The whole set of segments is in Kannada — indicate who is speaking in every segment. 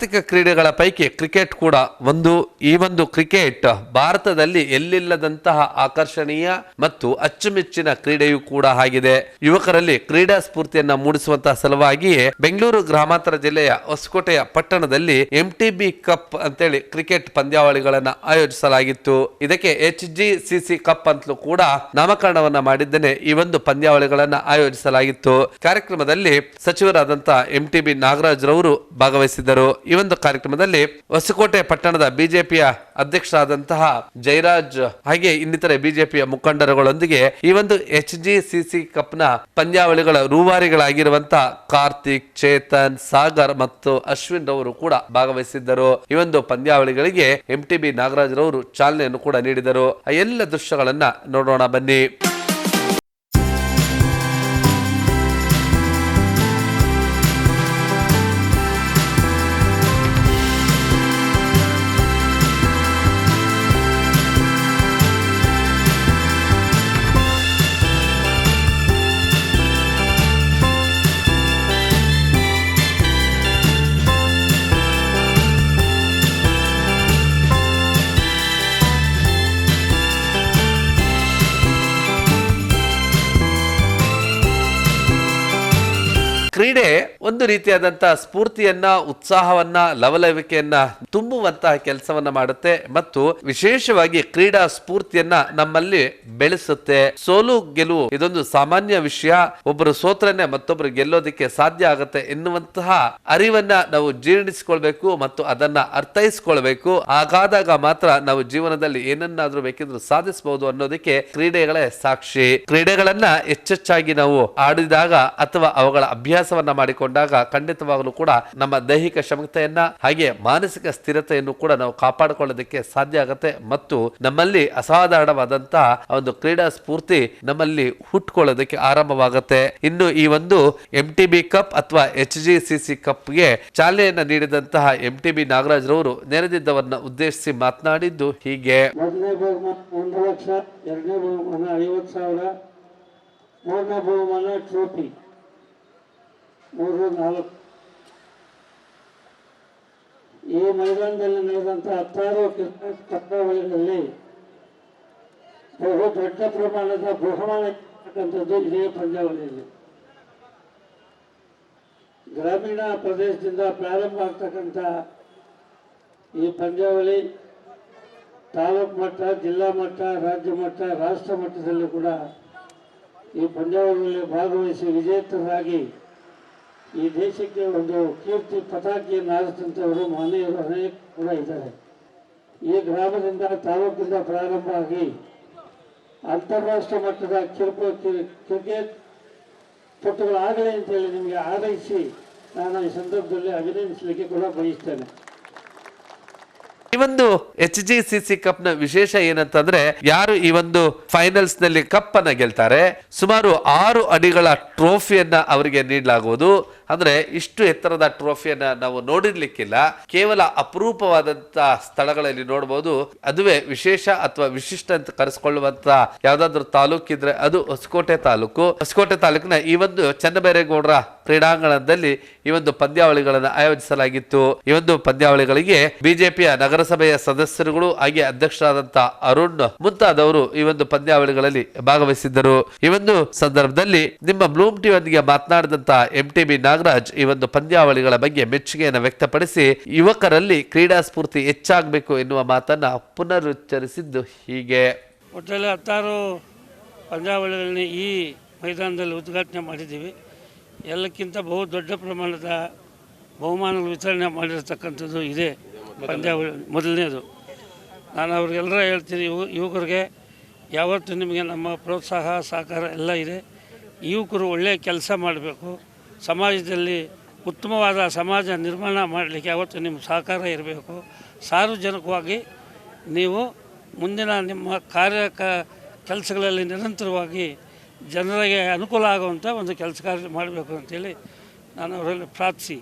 Speaker 1: ಜಾಗತಿಕ ಕ್ರೀಡೆಗಳ ಪೈಕಿ ಕ್ರಿಕೆಟ್ ಕೂಡ ಒಂದು, ಈ ಒಂದು ಕ್ರಿಕೆಟ್ ಭಾರತದಲ್ಲಿ ಎಲ್ಲಿಲ್ಲದಂತಹ ಆಕರ್ಷಣೀಯ ಮತ್ತು ಅಚ್ಚುಮೆಚ್ಚಿನ ಕ್ರೀಡೆಯೂ ಕೂಡ ಆಗಿದೆ. ಯುವಕರಲ್ಲಿ ಕ್ರೀಡಾ ಸ್ಫೂರ್ತಿಯನ್ನ ಮೂಡಿಸುವಂತಹ ಸಲುವಾಗಿಯೇ ಬೆಂಗಳೂರು ಗ್ರಾಮಾಂತರ ಜಿಲ್ಲೆಯ ಹೊಸಕೋಟೆಯ ಪಟ್ಟಣದಲ್ಲಿ ಎಂಟಿಬಿ ಕಪ್ ಅಂತೇಳಿ ಕ್ರಿಕೆಟ್ ಪಂದ್ಯಾವಳಿಗಳನ್ನ ಆಯೋಜಿಸಲಾಗಿತ್ತು. ಇದಕ್ಕೆ ಎಚ್ ಜಿ ಕಪ್ ಅಂತಲೂ ಕೂಡ ನಾಮಕರಣವನ್ನ ಮಾಡಿದ್ದೇನೆ. ಈ ಒಂದು ಪಂದ್ಯಾವಳಿಗಳನ್ನ ಆಯೋಜಿಸಲಾಗಿತ್ತು. ಕಾರ್ಯಕ್ರಮದಲ್ಲಿ ಸಚಿವರಾದಂತಹ ಎಂ ಟಿ ಬಿ ನಾಗರಾಜ್ ರವರು ಭಾಗವಹಿಸಿದ್ದರು. ಈ ಒಂದು ಕಾರ್ಯಕ್ರಮದಲ್ಲಿ ಹೊಸಕೋಟೆ ಪಟ್ಟಣದ ಬಿಜೆಪಿಯ ಅಧ್ಯಕ್ಷರಾದಂತಹ ಜಯರಾಜ್ ಹಾಗೆ ಇನ್ನಿತರೆ ಬಿಜೆಪಿಯ ಮುಖಂಡರುಗಳೊಂದಿಗೆ ಈ ಒಂದು ಎಚ್ ಜಿ ಸಿಸಿ ಕಪ್ನ ಪಂದ್ಯಾವಳಿಗಳ ರೂವಾರಿಗಳಾಗಿರುವಂತಹ ಕಾರ್ತಿಕ್, ಚೇತನ್, ಸಾಗರ್ ಮತ್ತು ಅಶ್ವಿನ್ ರವರು ಕೂಡ ಭಾಗವಹಿಸಿದ್ದರು. ಈ ಒಂದು ಪಂದ್ಯಾವಳಿಗಳಿಗೆ ಎಂ ಟಿ ಬಿ ನಾಗರಾಜ್ ರವರು ಚಾಲನೆಯನ್ನು ಕೂಡ ನೀಡಿದರು. ಎಲ್ಲ ದೃಶ್ಯಗಳನ್ನ ನೋಡೋಣ ಬನ್ನಿ. ಒಂದು ರೀತಿಯಾದಂತಹ ಸ್ಫೂರ್ತಿಯನ್ನ, ಉತ್ಸಾಹವನ್ನ, ಲವಲವಿಕೆಯನ್ನ ತುಂಬುವಂತಹ ಕೆಲಸವನ್ನ ಮಾಡುತ್ತೆ ಮತ್ತು ವಿಶೇಷವಾಗಿ ಕ್ರೀಡಾ ಸ್ಫೂರ್ತಿಯನ್ನ ನಮ್ಮಲ್ಲಿ ಬೆಳೆಸುತ್ತೆ. ಸೋಲು, ಗೆಲುವು ಇದೊಂದು ಸಾಮಾನ್ಯ ವಿಷಯ. ಒಬ್ಬರು ಸೋತ್ರನೆ ಮತ್ತೊಬ್ಬರು ಗೆಲ್ಲೋದಕ್ಕೆ ಸಾಧ್ಯ ಆಗುತ್ತೆ ಎನ್ನುವಂತಹ ಅರಿವನ್ನ ನಾವು ಜೀರ್ಣಿಸಿಕೊಳ್ಬೇಕು ಮತ್ತು ಅದನ್ನ ಅರ್ಥೈಸ್ಕೊಳ್ಬೇಕು. ಹಾಗಾದಾಗ ಮಾತ್ರ ನಾವು ಜೀವನದಲ್ಲಿ ಏನನ್ನಾದ್ರೂ ಬೇಕಿದ್ರು ಸಾಧಿಸಬಹುದು ಅನ್ನೋದಕ್ಕೆ ಕ್ರೀಡೆಗಳೇ ಸಾಕ್ಷಿ. ಕ್ರೀಡೆಗಳನ್ನ ಹೆಚ್ಚೆಚ್ಚಾಗಿ ನಾವು ಆಡಿದಾಗ ಅಥವಾ ಅವುಗಳ ಅಭ್ಯಾಸವನ್ನ ಮಾಡಿಕೊಂಡಾಗ ಖಂಡಿತವಾಗಲೂ ಕೂಡ ನಮ್ಮ ದೈಹಿಕ ಕ್ಷಮತೆಯನ್ನ ಹಾಗೆ ಮಾನಸಿಕ ಸ್ಥಿರತೆಯನ್ನು ಕೂಡ ನಾವು ಕಾಪಾಡಿಕೊಳ್ಳೋದಕ್ಕೆ ಸಾಧ್ಯ ಆಗುತ್ತೆ. ಮತ್ತು ನಮ್ಮಲ್ಲಿ ಅಸಾಧಾರಣವಾದಂತಹ ಒಂದು ಕ್ರೀಡಾ ಸ್ಫೂರ್ತಿ ನಮ್ಮಲ್ಲಿ ಹುಟ್ಕೊಳ್ಳೋದಕ್ಕೆ ಆರಂಭವಾಗುತ್ತೆ. ಇನ್ನು ಈ ಒಂದು ಎಂ ಬಿ ಕಪ್ ಅಥವಾ ಎಚ್ ಜಿ ಸಿ ಸಿ ಕಪ್ಗೆ ಚಾಲನೆಯನ್ನ ನೀಡಿದಂತಹ ಎಂ ಟಿ ಬಿ ನಾಗರಾಜ್ ರವರು ನೆರೆದಿದ್ದವರನ್ನ ಉದ್ದೇಶಿಸಿ ಮಾತನಾಡಿದ್ದು ಹೀಗೆ.
Speaker 2: ಒಂದು ಲಕ್ಷ, ಎರಡನೇ ಬಹುಮಾನ ಐವತ್ತು ಸಾವಿರ, ಮೂರನೇ ಬಹುಮಾನ ಟ್ರೋಫಿ ಮೂರು ನಾಲ್ಕು ಈ ಮೈದಾನದಲ್ಲಿ ನಡೆದಂಥ ಹತ್ತಾರು ಪಂದ್ಯಾವಳಿಗಳಲ್ಲಿ ಬಹು ದೊಡ್ಡ ಪ್ರಮಾಣದ ಬಹುಮಾನ ಇರ್ತಕ್ಕಂಥದ್ದು ಇದೇ ಪಂದ್ಯಾವಳಿಯಲ್ಲಿ. ಗ್ರಾಮೀಣ ಪ್ರದೇಶದಿಂದ ಪ್ರಾರಂಭ ಆಗ್ತಕ್ಕಂಥ ಈ ಪಂದ್ಯಾವಳಿ ತಾಲೂಕು ಮಟ್ಟ, ಜಿಲ್ಲಾ ಮಟ್ಟ, ರಾಜ್ಯ ಮಟ್ಟ, ರಾಷ್ಟ್ರ ಮಟ್ಟದಲ್ಲಿ ಕೂಡ ಈ ಪಂದ್ಯಾವಳಿಯಲ್ಲಿ ಭಾಗವಹಿಸಿ ವಿಜೇತರಾಗಿ ಈ ದೇಶಕ್ಕೆ ಒಂದು ಕೀರ್ತಿ ಪತಾಕಿಯನ್ನು ಆರಿಸಿದಂಥವರು ಮಾನ್ಯರು ಅನೇಕ ಕೂಡ ಇದ್ದಾರೆ. ಈ ಗ್ರಾಮದಿಂದ ತಾಲೂಕಿಂದ ಪ್ರಾರಂಭ ಆಗಿ ಅಂತಾರಾಷ್ಟ್ರೀಯ ಮಟ್ಟದ ಕಿರುಕು, ಕ್ರಿಕೆಟ್ ಪಟುಗಳಾಗಲಿ ಅಂತೇಳಿ ನಿಮಗೆ ಆರೈಸಿ ನಾನು ಈ ಸಂದರ್ಭದಲ್ಲಿ ಅಭಿನಂದಿಸಲಿಕ್ಕೆ ಕೂಡ ಬಯಸ್ತೇನೆ.
Speaker 1: ಈ ಒಂದು ಎಚ್ ಜಿ ಸಿ ಸಿ ಕಪ್ನ ವಿಶೇಷ ಏನಂತಂದ್ರೆ ಯಾರು ಈ ಒಂದು ಫೈನಲ್ಸ್ನಲ್ಲಿ ಕಪ್ ಅನ್ನ ಗೆಲ್ತಾರೆ? ಸುಮಾರು ಆರು ಅಡಿಗಳ ಟ್ರೋಫಿಯನ್ನ ಅವರಿಗೆ ನೀಡಲಾಗುವುದು. ಅಂದ್ರೆ ಇಷ್ಟು ಎತ್ತರದ ಟ್ರೋಫಿಯನ್ನ ನಾವು ನೋಡಿರ್ಲಿಕ್ಕಿಲ್ಲ. ಕೇವಲ ಅಪರೂಪವಾದಂತ ಸ್ಥಳಗಳಲ್ಲಿ ನೋಡಬಹುದು ಅದುವೇ ವಿಶೇಷ ಅಥವಾ ವಿಶಿಷ್ಟ ಅಂತ ಕರೆಸ್ಕೊಳ್ಳುವಂತ ಯಾವ್ದಾದ್ರು ತಾಲೂಕಿದ್ರೆ ಅದು ಹೊಸಕೋಟೆ ತಾಲೂಕು. ಹೊಸಕೋಟೆ ತಾಲೂಕಿನ ಈ ಒಂದು ಚನ್ನಬೇರೇಗೌಡರ ಕ್ರೀಡಾಂಗಣದಲ್ಲಿ ಈ ಒಂದು ಪಂದ್ಯಾವಳಿಗಳನ್ನು ಆಯೋಜಿಸಲಾಗಿತ್ತು. ಈ ಒಂದು ಪಂದ್ಯಾವಳಿಗಳಿಗೆ ಬಿಜೆಪಿಯ ನಗರಸಭೆಯ ಸದಸ್ಯರುಗಳು ಹಾಗೆ ಅಧ್ಯಕ್ಷರಾದಂತ ಅರುಣ್ ಮುಂತಾದವರು ಈ ಒಂದು ಪಂದ್ಯಾವಳಿಗಳಲ್ಲಿ ಭಾಗವಹಿಸಿದ್ದರು. ಈ ಒಂದು ಸಂದರ್ಭದಲ್ಲಿ ನಿಮ್ಮ ಬ್ಲೂಮ್ ಟಿ ಒಂದಿಗೆ ಮಾತನಾಡಿದಂತ ಎಂ ಟಿ ಬಿ ನಾಗರಾಜ್ ಈ ಒಂದು ಪಂದ್ಯಾವಳಿಗಳ ಬಗ್ಗೆ ಮೆಚ್ಚುಗೆಯನ್ನು ವ್ಯಕ್ತಪಡಿಸಿ ಯುವಕರಲ್ಲಿ ಕ್ರೀಡಾ ಸ್ಫೂರ್ತಿ ಹೆಚ್ಚಾಗಬೇಕು ಎನ್ನುವ ಮಾತನ್ನ ಪುನರುಚ್ಚರಿಸಿದ್ದು ಹೀಗೆ.
Speaker 2: ಒಟ್ಟಲ್ಲಿ ಹತ್ತಾರು ಪಂದ್ಯಾವಳಿಗಳನ್ನ ಈ ಮೈದಾನದಲ್ಲಿ ಉದ್ಘಾಟನೆ ಮಾಡಿದ್ದೀವಿ. ಎಲ್ಲಕ್ಕಿಂತ ಬಹು ದೊಡ್ಡ ಪ್ರಮಾಣದ ಬಹುಮಾನಗಳು ವಿತರಣೆ ಮಾಡಿರ್ತಕ್ಕಂಥದ್ದು ಇದೆ ಪಂದ್ಯಾವಳಿ ಮೊದಲನೇದು. ನಾನು ಅವ್ರಿಗೆಲ್ಲರ ಹೇಳ್ತೀನಿ ಯುವ ಯುವಕರಿಗೆ ಯಾವತ್ತೂ ನಿಮಗೆ ನಮ್ಮ ಪ್ರೋತ್ಸಾಹ, ಸಹಕಾರ ಎಲ್ಲ ಇದೆ. ಯುವಕರು ಒಳ್ಳೆಯ ಕೆಲಸ ಮಾಡಬೇಕು. ಸಮಾಜದಲ್ಲಿ ಉತ್ತಮವಾದ ಸಮಾಜ ನಿರ್ಮಾಣ ಮಾಡಲಿಕ್ಕೆ ಅವತ್ತು ನಿಮ್ಮ ಸಹಕಾರ ಇರಬೇಕು. ಸಾರ್ವಜನಿಕವಾಗಿ ನೀವು ಮುಂದಿನ ನಿಮ್ಮ ಕಾರ್ಯ ಕೆಲಸಗಳಲ್ಲಿ ನಿರಂತರವಾಗಿ ಜನರಿಗೆ ಅನುಕೂಲ ಆಗುವಂಥ ಒಂದು ಕೆಲಸ ಕಾರ್ಯ ಮಾಡಬೇಕು ಅಂತೇಳಿ ನಾನು ಅವರಲ್ಲಿ ಪ್ರಾರ್ಥಿಸಿ.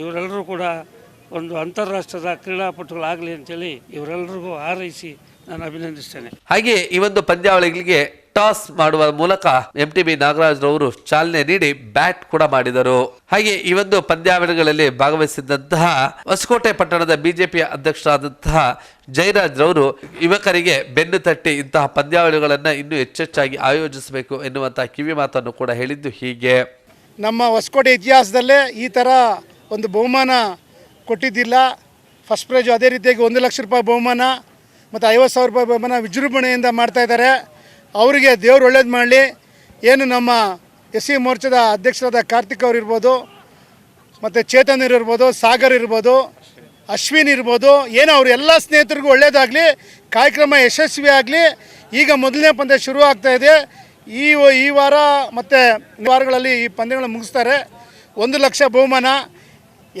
Speaker 2: ಇವರೆಲ್ಲರೂ ಕೂಡ ಒಂದು ಅಂತಾರಾಷ್ಟ್ರದ ಕ್ರೀಡಾಪಟುಗಳಾಗಲಿ ಅಂತೇಳಿ ಇವರೆಲ್ಲರಿಗೂ ಹಾರೈಸಿ ನಾನು ಅಭಿನಂದಿಸ್ತೇನೆ.
Speaker 1: ಹಾಗೆ ಈ ಒಂದು ಪಂದ್ಯಾವಳಿಗಳಿಗೆ ಟಾಸ್ ಮಾಡುವ ಮೂಲಕ ಎಂ ಟಿ ಬಿ ನಾಗರಾಜ್ ರವರು ಚಾಲನೆ ನೀಡಿ ಬ್ಯಾಟ್ ಕೂಡ ಮಾಡಿದರು. ಹಾಗೆ ಈ ಒಂದು ಪಂದ್ಯಾವಳಿಗಳಲ್ಲಿ ಭಾಗವಹಿಸಿದಂತಹ ಹೊಸಕೋಟೆ ಪಟ್ಟಣದ ಬಿಜೆಪಿ ಅಧ್ಯಕ್ಷರಾದಂತಹ ಜಯರಾಜ್ ರವರು ಯುವಕರಿಗೆ ಬೆನ್ನು ತಟ್ಟಿ ಇಂತಹ ಪಂದ್ಯಾವಳಿಗಳನ್ನ ಇನ್ನೂ ಹೆಚ್ಚೆಚ್ಚಾಗಿ ಆಯೋಜಿಸಬೇಕು ಎನ್ನುವಂತಹ ಕಿವಿ ಮಾತನ್ನು ಕೂಡ ಹೇಳಿದ್ದು ಹೀಗೆ.
Speaker 3: ನಮ್ಮ ಹೊಸಕೋಟೆ ಇತಿಹಾಸದಲ್ಲೇ ಈ ಥರ ಒಂದು ಬಹುಮಾನ ಕೊಟ್ಟಿದ್ದಿಲ್ಲ. ಫಸ್ಟ್ ಪ್ರೈಜು ಅದೇ ರೀತಿಯಾಗಿ ಒಂದು ಲಕ್ಷ ರೂಪಾಯಿ ಬಹುಮಾನ, ಮತ್ತು ಐವತ್ತು ಸಾವಿರ ರೂಪಾಯಿ ಬಹುಮಾನ ವಿಜೃಂಭಣೆಯಿಂದ ಮಾಡ್ತಾಯಿದ್ದಾರೆ ಅವರಿಗೆ ದೇವ್ರು ಒಳ್ಳೇದು ಮಾಡಲಿ. ಏನು ನಮ್ಮ ಎಸ್ ಸಿ ಮೋರ್ಚಾದ ಅಧ್ಯಕ್ಷರಾದ ಕಾರ್ತಿಕ್ ಅವ್ರು ಇರ್ಬೋದು, ಮತ್ತು ಚೇತನ್ ಇರ್ಬೋದು, ಸಾಗರ್ ಇರ್ಬೋದು, ಅಶ್ವಿನ್ ಇರ್ಬೋದು, ಏನೋ ಅವ್ರ ಎಲ್ಲ ಸ್ನೇಹಿತರಿಗೂ ಒಳ್ಳೇದಾಗಲಿ, ಕಾರ್ಯಕ್ರಮ ಯಶಸ್ವಿ ಆಗಲಿ. ಈಗ ಮೊದಲನೇ ಪಂದ್ಯ ಶುರು ಇದೆ. ಈ ಈ ವಾರ ಮತ್ತು ವಾರಗಳಲ್ಲಿ ಈ ಪಂದ್ಯಗಳನ್ನ ಮುಗಿಸ್ತಾರೆ. ಒಂದು ಲಕ್ಷ ಬಹುಮಾನ.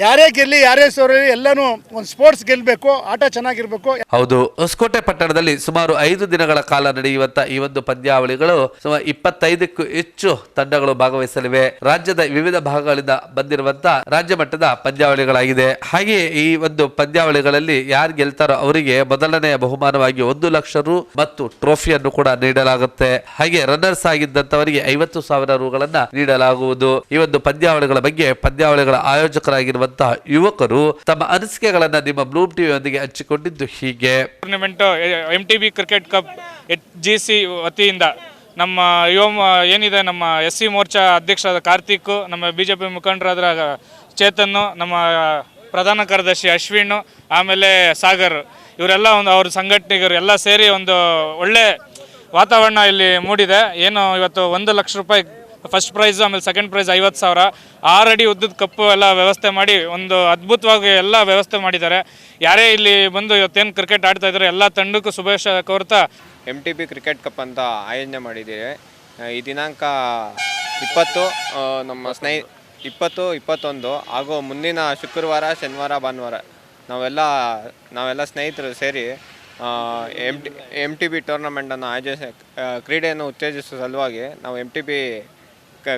Speaker 3: ಯಾರೇ ಗೆಲ್ಲಿ, ಯಾರೇ ಸೋರಲಿ, ಎಲ್ಲನೂ ಒಂದು ಸ್ಪೋರ್ಟ್ಸ್ ಗೆಲ್ಲಬೇಕು ಆಟ ಚೆನ್ನಾಗಿರಬೇಕು.
Speaker 1: ಹೌದು, ಹೊಸಕೋಟೆ ಪಟ್ಟಣದಲ್ಲಿ ಸುಮಾರು ಐದು ದಿನಗಳ ಕಾಲ ನಡೆಯುವಂತ ಈ ಒಂದು ಪಂದ್ಯಾವಳಿಗಳು ಸುಮಾರು ಇಪ್ಪತ್ತೈದಕ್ಕೂ ಹೆಚ್ಚು ತಂಡಗಳು ಭಾಗವಹಿಸಲಿವೆ. ರಾಜ್ಯದ ವಿವಿಧ ಭಾಗಗಳಿಂದ ಬಂದಿರುವಂತ ರಾಜ್ಯ ಮಟ್ಟದ ಪಂದ್ಯಾವಳಿಗಳಾಗಿದೆ. ಹಾಗೆ ಈ ಒಂದು ಪಂದ್ಯಾವಳಿಗಳಲ್ಲಿ ಯಾರು ಗೆಲ್ತಾರೋ ಅವರಿಗೆ ಮೊದಲನೆಯ ಬಹುಮಾನವಾಗಿ ಒಂದು ಲಕ್ಷ ರು ಮತ್ತು ಟ್ರೋಫಿಯನ್ನು ಕೂಡ ನೀಡಲಾಗುತ್ತೆ. ಹಾಗೆ ರನ್ನರ್ಸ್ ಆಗಿದ್ದಂತವರಿಗೆ ಐವತ್ತು ಸಾವಿರ ರುಗಳನ್ನ ನೀಡಲಾಗುವುದು. ಈ ಒಂದು ಪಂದ್ಯಾವಳಿಗಳ ಬಗ್ಗೆ ಪಂದ್ಯಾವಳಿಗಳ ಆಯೋಜಕರಾಗಿರುವಂತಹ ಯುವಕರು ತಮ್ಮ ಅನಿಸಿಕೆಗಳನ್ನ ನಿಮ್ಮ ಬ್ಲೂಮ್ ಟಿವಿಯೊಂದಿಗೆ ಹಂಚಿಕೊಂಡಿದ್ದು ಹೀಗೆ.
Speaker 4: Tournament M T cricket cup H G C ವತಿಯಿಂದ ನಮ್ಮ ಯುವ, ಏನಿದೆ, ನಮ್ಮ ಎಸ್ ಸಿ ಮೋರ್ಚಾ ಅಧ್ಯಕ್ಷರಾದ ಕಾರ್ತಿಕ್, ನಮ್ಮ ಬಿ ಜೆ ಪಿ ಮುಖಂಡರಾದ ಚೇತನ್ ನಮ್ಮ ಪ್ರಧಾನ ಕಾರ್ಯದರ್ಶಿ ಅಶ್ವಿನ್, ಆಮೇಲೆ ಸಾಗರ್, ಇವರೆಲ್ಲ ಒಂದು ಅವ್ರ ಸಂಘಟನೆಗರು ಎಲ್ಲ ಸೇರಿ ಒಂದು ಒಳ್ಳೆ ವಾತಾವರಣ ಇಲ್ಲಿ ಮೂಡಿದೆ. ಏನು ಇವತ್ತು ಒಂದು ಲಕ್ಷ ರೂಪಾಯಿ ಫಸ್ಟ್ ಪ್ರೈಸ್ ಆಮೇಲೆ ಸೆಕೆಂಡ್ ಪ್ರೈಸ್ ಐವತ್ತು ಸಾವಿರ. ಆರು ಅಡಿ ಉದ್ದದ ಕಪ್ಪು ಎಲ್ಲ ವ್ಯವಸ್ಥೆ ಮಾಡಿ, ಒಂದು ಅದ್ಭುತವಾಗಿ ಎಲ್ಲ ವ್ಯವಸ್ಥೆ ಮಾಡಿದ್ದಾರೆ. ಯಾರೇ ಇಲ್ಲಿ ಬಂದು ಇವತ್ತೇನು ಕ್ರಿಕೆಟ್ ಆಡ್ತಾ ಇದ್ದಾರೆ ಎಲ್ಲ ತಂಡಕ್ಕೂ ಶುಭಾಶಯ ಕೋರ್ತಾ.
Speaker 5: M T P cricket cup ಅಂತ ಆಯೋಜನೆ ಮಾಡಿದ್ದೀವಿ ಈ ದಿನಾಂಕ ಇಪ್ಪತ್ತು ನಮ್ಮ ಸ್ನೇಹಿ ಇಪ್ಪತ್ತು, ಇಪ್ಪತ್ತೊಂದು, ಹಾಗೂ ಮುಂದಿನ ಶುಕ್ರವಾರ, ಶನಿವಾರ, ಭಾನುವಾರ ನಾವೆಲ್ಲ ನಾವೆಲ್ಲ ಸ್ನೇಹಿತರು ಸೇರಿ M T M T B ಟೂರ್ನಮೆಂಟನ್ನು ಆಯೋಜಿಸ ಕ್ರೀಡೆಯನ್ನು ಉತ್ತೇಜಿಸುವ ಸಲುವಾಗಿ ನಾವು M T B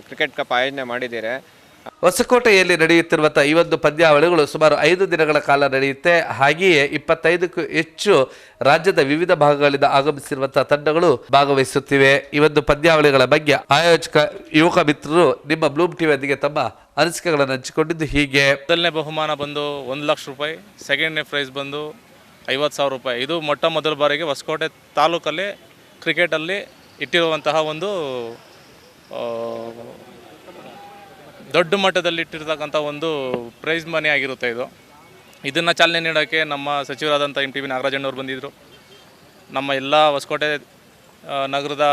Speaker 5: cricket cup ಆಯೋಜನೆ ಮಾಡಿದ್ದೀರಿ.
Speaker 1: ಹೊಸಕೋಟೆಯಲ್ಲಿ ನಡೆಯುತ್ತಿರುವಂತಹ ಈ ಒಂದು ಪಂದ್ಯಾವಳಿಗಳು ಸುಮಾರು ಐದು ದಿನಗಳ ಕಾಲ ನಡೆಯುತ್ತೆ. ಹಾಗೆಯೇ ಇಪ್ಪತ್ತೈದಕ್ಕೂ ಹೆಚ್ಚು ರಾಜ್ಯದ ವಿವಿಧ ಭಾಗಗಳಿಂದ ಆಗಮಿಸಿರುವಂತಹ ತಂಡಗಳು ಭಾಗವಹಿಸುತ್ತಿವೆ. ಈ ಒಂದು ಪಂದ್ಯಾವಳಿಗಳ ಬಗ್ಗೆ ಆಯೋಜಕ ಯುವಕ ಮಿತ್ರರು ನಿಮ್ಮ ಬ್ಲೂಮ್ ಟಿವಿಯೊಂದಿಗೆ ತಮ್ಮ ಅನಿಸಿಕೆಗಳನ್ನು ಹಂಚಿಕೊಂಡಿದ್ದು ಹೀಗೆ.
Speaker 6: ಮೊದಲನೇ ಬಹುಮಾನ ಬಂದು ಒಂದು ಲಕ್ಷ ರೂಪಾಯಿ ಸೆಕೆಂಡ್ನೇ ಪ್ರೈಸ್ ಬಂದು ಐವತ್ತು ಸಾವಿರ ರೂಪಾಯಿ. ಇದು ಮೊಟ್ಟ ಮೊದಲ ಬಾರಿಗೆ ಹೊಸಕೋಟೆ ತಾಲೂಕಲ್ಲಿ ಕ್ರಿಕೆಟಲ್ಲಿ ಇಟ್ಟಿರುವಂತಹ ಒಂದು ದೊಡ್ಡ ಮಟ್ಟದಲ್ಲಿ ಇಟ್ಟಿರ್ತಕ್ಕಂಥ ಒಂದು ಪ್ರೈಸ್ ಮನಿ ಆಗಿರುತ್ತೆ ಇದು. ಇದನ್ನು ಚಾಲನೆ ನೀಡೋಕ್ಕೆ ನಮ್ಮ ಸಚಿವರಾದಂಥ ಎಂ ಟಿ ಬಿ ನಾಗರಾಜಣ್ಣವ್ರು ಬಂದಿದ್ದರು ನಮ್ಮ ಎಲ್ಲ ಹೊಸಕೋಟೆ ನಗರದ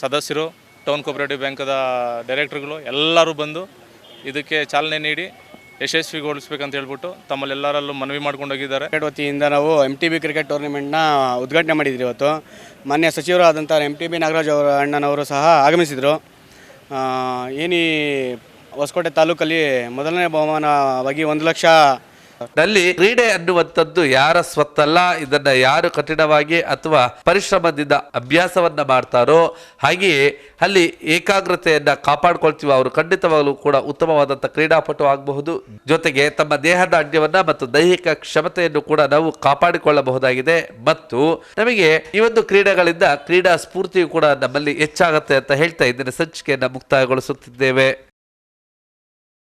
Speaker 6: ಸದಸ್ಯರು, ಟೌನ್ ಕೋಪರೇಟಿವ್ ಬ್ಯಾಂಕದ ಡೈರೆಕ್ಟರ್ಗಳು ಎಲ್ಲರೂ ಬಂದು ಇದಕ್ಕೆ ಚಾಲನೆ ನೀಡಿ ಯಶಸ್ವಿಗೊಳಿಸ್ಬೇಕಂತ ಹೇಳ್ಬಿಟ್ಟು ತಮ್ಮಲ್ಲೆಲ್ಲರಲ್ಲೂ ಮನವಿ ಮಾಡ್ಕೊಂಡು ಹೋಗಿದ್ದಾರೆ.
Speaker 7: ಕ್ರಿಕೆಟ್ ವತಿಯಿಂದ ನಾವು ಎಂ ಟಿ ಬಿ ಕ್ರಿಕೆಟ್ ಟೂರ್ನಿಮೆಂಟ್ನ ಉದ್ಘಾಟನೆ ಮಾಡಿದ್ರಿ ಇವತ್ತು. ಮಾನ್ಯ ಸಚಿವರಾದಂಥ ಎಂ ಟಿ ಬಿ ನಾಗರಾಜ್ ಅವರ ಅಣ್ಣನವರು ಸಹ ಆಗಮಿಸಿದರು. ಏನು ಹೊಸಕೋಟೆ ತಾಲೂಕಲ್ಲಿ ಮೊದಲನೇ ಬಹುಮಾನವಾಗಿ ಒಂದು ಲಕ್ಷ
Speaker 1: ನಲ್ಲಿ ಕ್ರೀಡೆ ಅನ್ನುವಂಥದ್ದು ಯಾರ ಸ್ವತ್ತಲ್ಲ, ಇದನ್ನ ಯಾರು ಕಠಿಣವಾಗಿ ಅಥವಾ ಪರಿಶ್ರಮದಿಂದ ಅಭ್ಯಾಸವನ್ನ ಮಾಡ್ತಾರೋ ಹಾಗೆಯೇ ಅಲ್ಲಿ ಏಕಾಗ್ರತೆಯನ್ನ ಕಾಪಾಡ್ಕೊಳ್ತೀವಿ ಅವರು ಖಂಡಿತವಾಗಲೂ ಕೂಡ ಉತ್ತಮವಾದಂಥ ಕ್ರೀಡಾಪಟು ಆಗಬಹುದು. ಜೊತೆಗೆ ತಮ್ಮ ದೇಹದ ದೇಹದಾಢ್ಯವನ್ನ ಮತ್ತು ದೈಹಿಕ ಕ್ಷಮತೆಯನ್ನು ಕೂಡ ನಾವು ಕಾಪಾಡಿಕೊಳ್ಳಬಹುದಾಗಿದೆ. ಮತ್ತು ನಮಗೆ ಈ ಒಂದು ಕ್ರೀಡೆಗಳಿಂದ ಕ್ರೀಡಾ ಸ್ಫೂರ್ತಿಯು ಕೂಡ ನಮ್ಮಲ್ಲಿ ಹೆಚ್ಚಾಗುತ್ತೆ ಅಂತ ಹೇಳ್ತಾ ಇದನ್ನ ಸಂಚಿಕೆಯನ್ನು ಮುಕ್ತಾಯಗೊಳಿಸುತ್ತಿದ್ದೇವೆ.